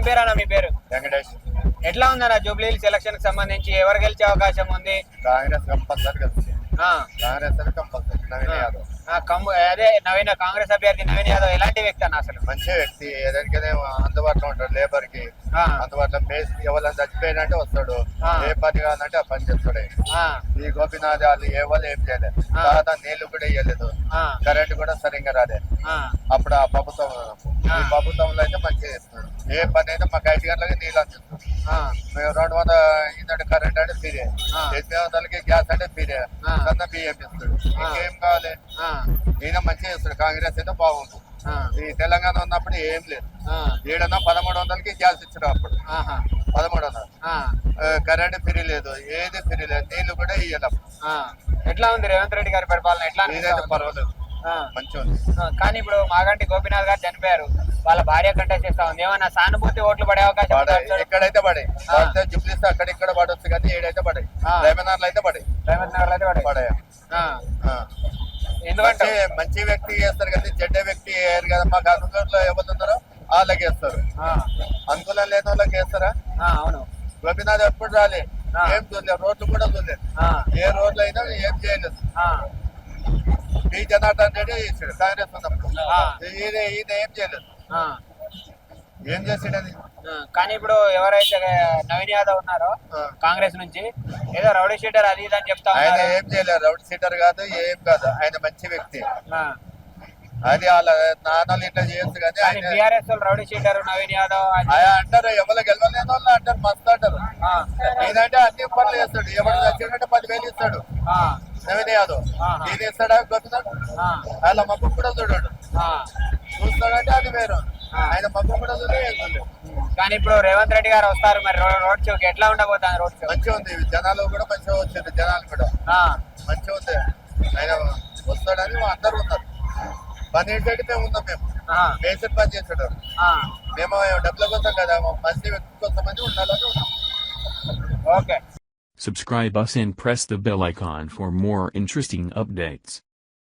ఏం పేరు అన్న మీ పేరు? వెంకటేష్. ఎట్లా ఉందన్న జూబ్లీ సెలక్షన్కి సంబంధించి? ఎవరు గెలిచే అవకాశం ఉంది? కాంగ్రెస్ కంపల్సరీ కాంగ్రెస్ అని కంపల్సరీ నవీన్ యాదవ్. అదే నవీన్ కాంగ్రెస్ అభ్యర్థి నవీన్ యాదవ్ ఎలాంటి వ్యక్తి అన్న అసలు? మంచి వ్యక్తి. ఏదైనా అందుబాటులో ఉంటాడు లేబర్కి అందుబాటులో మేస్ ఎవరైనా చచ్చిపోయినంటే వస్తాడు. ఏ పని కావాలంటే ఆ పని చేస్తాడు. ఈ గోపినాథ్ వాళ్ళు ఏ వాళ్ళు ఏం చేయలేదు. తర్వాత నీళ్ళు కూడా ఇవ్వలేదు కరెంట్ కూడా సరిగ్గా రాలే. ఆ, అప్పుడు ఆ ప్రభుత్వం ఈ ప్రభుత్వంలో అయితే మంచిగా చేస్తున్నాడు. ఏ పని అయితే మాకు ఐదు గంటలకి నీళ్ళు అందిస్తుంది ఆ, మేము రెండు వందల యూనిట్ కరెంట్ అంటే ఫీరే ఆ. ఎనిమిది వందలకి గ్యాస్ అంటే ఫీరే ఆ. సన్న బియ్యం ఇస్తాడు ఇంకేం కావాలి? ఈయన మంచిగా చేస్తాడు. కాంగ్రెస్ అయితే బాగుంటుంది ఈ తెలంగాణ ఉన్నప్పుడు ఏం లేదు. ఏడన్నా పదమూడు వందలకి గ్యాస్ ఇచ్చారు అప్పుడు. పదమూడు వందలు. కరెంట్ ఫ్రీ లేదు. ఏది ఫ్రీ లేదు. నీళ్ళు కూడా ఇయ్యాలి ఆ. ఎట్లా ఉంది రేవంత్ రెడ్డి గారి పరిపాలన? ఎట్లా? పర్వాలేదు. మంచిగా ఉంది. కానీ ఇప్పుడు మాగంటి గోపీనాథ్ గారు చనిపోయారు. వాళ్ళ భార్య కంటెస్ట్ చేస్తా ఉంది. ఏమన్నా సానుభూతి ఓట్లు పడే అవకాశం? ఎక్కడైతే పడే. జుబ్లీస్ అక్కడ ఇక్కడ పడవచ్చు కానీ ఏడైతే పడే. లెమనార్లు అయితే పడే. రేవంత్ నగర్ అయితే పడే. ఎందుకంటే మంచి వ్యక్తి చేస్తారు కానీ చెడ్డ వ్యక్తి వేయరు కదా మాకు అందుబాటులో ఎవరు ఉన్నారో వాళ్ళకి వేస్తారు. అనుకూలం లేని వాళ్ళకి వేస్తారా? అవును. గోపినాథ్ ఎప్పుడు రాలే. ఏం చూడలేదు రోడ్లు కూడా చూడలేదు. ఏ రోడ్లు అయినా ఏం చేయలేదు. ఈ జనార్దన్ రెడ్డి కాంగ్రెస్ ఉన్నప్పుడు. ఈయన ఈయన ఏం చేయలేదు. ఏం చేసాడని. కానీ ఇప్పుడు ఎవరైతే నవీన్ యాదవ్ ఉన్నారో. కాంగ్రెస్ నుంచి ఏదో రౌడీ షీటర్ అది ఇది అని చెప్తా ఆయన ఏం చేయలేదు. రౌడ్ సీటర్ కాదు ఏం కాదు. ఆయన మంచి వ్యక్తి. అది వాళ్ళ నాన్నలు ఇట్లా చేయొచ్చు కానీ ఆయన BRS rowdy sheeter Naveen Yadav అంటారు ఎవరు గెలవలేని వాళ్ళు అంటారు మస్తు అంటారు. నేనంటే అన్ని పనులు చేస్తాడు. ఎవరు చచ్చినట్టు పదివేలు ఇస్తాడు. నవీన్ యాదవ్. ఇది ఇస్తాడా? ఆ, వాళ్ళ మగ్గు కూడా చూడాడు. చూస్తాడంటే అది వేరు. ఆయన మగ్గు కూడా చూడలేదు కానీ ఇప్పుడు రేవంత్ రెడ్డి గారు వస్తారు మరి రోడ్ షోకి ఎట్లా ఉండబోతుంది రోడ్ షో? మంచిగా ఉంది జనాలు కూడా మంచిగా వచ్చింది జనాలు కూడా. ఆ, మంచిగా ఉంది. ఆయన వస్తాడని అందరూ ఉన్నారు. పని ఏంటంటే మేము ఉన్నాం మేము. ఆ, బేసిక్ పని చేసాడు ఆ. మేము డబ్బుల కోసం కదా మంచి వ్యక్తి కోసం అని ఉండాలని ఉన్నాం. Okay. Subscribe us and press the bell icon for more interesting updates.